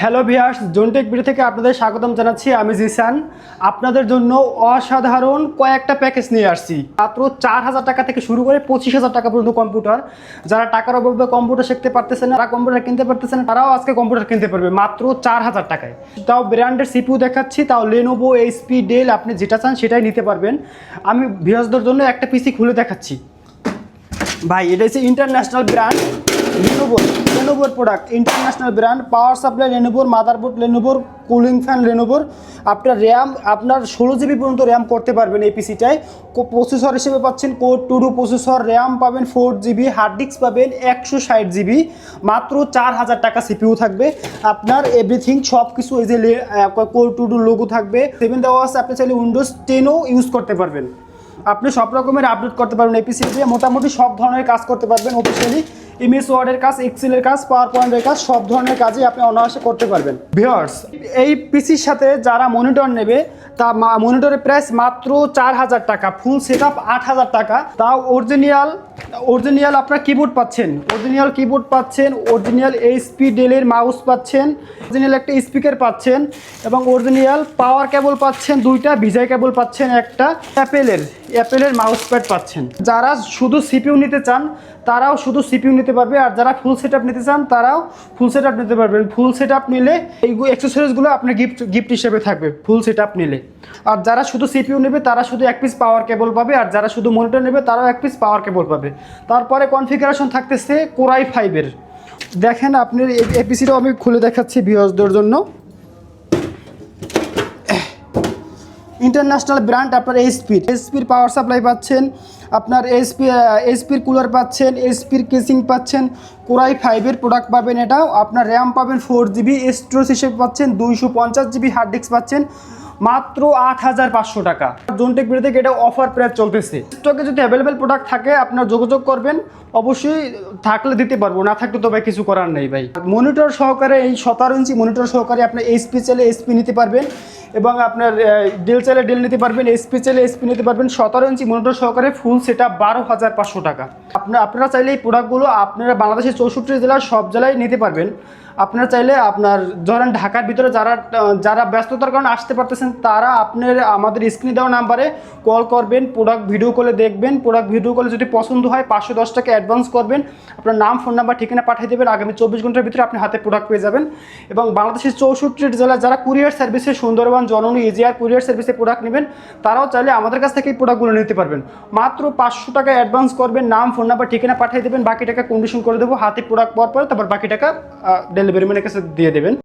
Hello viewers জোনটেক video থেকে আপনাদের স্বাগতম জানাচ্ছি আমি জিসান। আপনাদের জন্য অসাধারণ কয়েকটা প্যাকেজ নিয়ে আসছি। মাত্র চার হাজার টাকা থেকে শুরু করে পঁচিশ হাজার টাকা পর্যন্ত কম্পিউটার। যারা টাকার অভাবে কম্পিউটার শিখতে পারতেছে না তারা কম্পিউটার কিনতে পারতেছে না, তারাও আজকে কম্পিউটার কিনতে পারবে মাত্র চার হাজার টাকায়। তাও ব্র্যান্ডের সিপিউ দেখাচ্ছি, তাও লেনোভো এইচপি ডেল আপনি যেটা চান সেটাই নিতে পারবেন। আমি ভিউয়ার্সদের জন্য একটা পিসি খুলে দেখাচ্ছি। ভাই, এটা হচ্ছে ইন্টারন্যাশনাল ব্র্যান্ড লেনোভোর লেনোভোর product international brand power supply লেনোভোর motherboard লেনোভোর কুলিং ফ্যান লেনোভোর আপনার র্যাম আপনার ষোলো জিবি পর্যন্ত র্যাম করতে পারবেন এই পিসিটায় প্রসেসর হিসেবে পাচ্ছেন core two duo processor RAM পাবেন ফোর জিবি হার্ড ডিস্ক পাবেন একশো ষাট জিবি মাত্র চার হাজার টাকা সিপিউ থাকবে। আপনার এভরিথিং সব কিছু এই যে কোড টু টু লোগো থাকবে। সেভেন দেওয়া আছে, আপনি চাইলে উইন্ডোজ টেনও ইউজ করতে পারবেন। আপনি সব রকমের আপডেট করতে পারবেন এপিসি দিয়ে মোটামুটি সব ধরনের কাজ করতে পারবেন অফিসিয়ালি ইমেজ ওয়ার্ডের কাজ এক্সেলের কাজ পাওয়ার পয়েন্টের কাজ, সব ধরনের কাজই আপনি অনায়াসে করতে পারবেন। ভিওয়ার্স এই পিসির সাথে যারা মনিটর নেবে তা মনিটরের প্রাইস মাত্র চার হাজার টাকা ফুল সেট আপ আট হাজার টাকা। তাও অরিজিনাল অরিজিনাল আপনার কিবোর্ড পাচ্ছেন। অরিজিনাল কিবোর্ড পাচ্ছেন অরিজিনাল এইচপি ডেলের মাউস পাচ্ছেন অরিজিনাল একটা স্পিকার পাচ্ছেন, এবং অরিজিনাল পাওয়ার কেবল পাচ্ছেন, দুইটা ভিজাই কেবল পাচ্ছেন, একটা অ্যাপেলের অ্যাপেলের মাউস প্যাড পাচ্ছেন। যারা শুধু সিপিউ নিতে চান, তারাও শুধু সিপিউ নিতে পারবে, আর যারা ফুল সেট নিতে চান, তারাও ফুল সেট নিতে পারবেন। ফুল সেট নিলে এই অ্যাক্সেসরিজগুলো আপনার গিফট গিফট হিসেবে থাকবে ফুল সেট নিলে। আর যারা শুধু সিপিউ নেবে, তারা শুধু এক পিস পাওয়ার কেবল পাবে, আর যারা শুধু মনিটর নেবে, তারাও এক পিস পাওয়ার কেবল পাবে। তারপরে কনফিগারেশন থাকতেছে কোরাই ফাইভের দেখেন আপনার এপিসিটাও আমি খুলে দেখাচ্ছি ভিওসদের জন্য। ইন্টারন্যাশনাল ব্র্যান্ড আপনার এইচপির এইচপির পাওয়ার সাপ্লাই পাচ্ছেন, আপনার এইচপি এইচপির কুলার পাচ্ছেন এইচপির কেসিং পাচ্ছেন কোরাই ফাইভের প্রোডাক্ট পাবেন এটাও। আপনার র্যাম পাবেন ফোর জিবি স্টোরেজ হিসেবে পাচ্ছেন, দুইশো পঞ্চাশ জিবি হার্ড ডিস্ক পাচ্ছেন মাত্র আট হাজার পাঁচশো টাকা। জোনটেক বিড়ি থেকে এটা অফার প্রায় চলতেছে। স্টকে যদি অ্যাভেলেবেল প্রোডাক্ট থাকে, আপনার যোগাযোগ করবেন। অবশ্যই থাকলে দিতে পারব, না থাকলে তো ভাই কিছু করার নেই ভাই। মনিটর সহকারে এই সতেরো ইঞ্চি মনিটর সহকারে আপনি এইচপি চাইলে এইচপি নিতে পারবেন। এবং আপনার ডেল চাইলে ডেল নিতে পারবেন এসপি চাইলে এসপি নিতে পারবেন, সতেরো ইঞ্চি মনিটর সহকারে ফুল সেটা বারো হাজার পাঁচশো টাকা। আপনার আপনারা চাইলে এই প্রোডাক্টগুলো আপনারা বাংলাদেশের চৌষট্টি জেলার সব জেলায় নিতে পারবেন। আপনারা চাইলে আপনার, ধরেন ঢাকার ভিতরে যারা যারা ব্যস্ততার কারণে আসতে পারতেছেন, তারা আপনার, আমাদের স্ক্রিনে দেওয়া নাম্বারে কল করবেন প্রোডাক্ট ভিডিও কলে দেখবেন প্রোডাক্ট ভিডিও কলে যদি পছন্দ হয়, পাঁচশো দশ টাকা অ্যাডভান্স করবেন, আপনার নাম ফোন নাম্বার ঠিকানা পাঠিয়ে দেবেন, আগামী চব্বিশ ঘণ্টার ভিতরে আপনি হাতে প্রোডাক্ট পেয়ে যাবেন। এবং বাংলাদেশের চৌষট্টি জেলায় যারা কুরিয়ার সার্ভিসে সুন্দরবন জননী এজিআর কুরিয়ার সার্ভিসে প্রোডাক্ট নেবেন, তারাও চাইলে আমাদের কাছ থেকে এই প্রোডাক্টগুলো নিতে পারবেন। মাত্র পাঁচশো টাকা অ্যাডভান্স করবেন, নাম ফোন নাম্বার ঠিকানা পাঠিয়ে দেবেন, বাকি টাকা কন্ডিশন করে দেবো, হাতে প্রোডাক্ট পাওয়ার পরে তারপর বাকি টাকা ডেলিভারি ম্যানের কাছে দিয়ে দেবেন।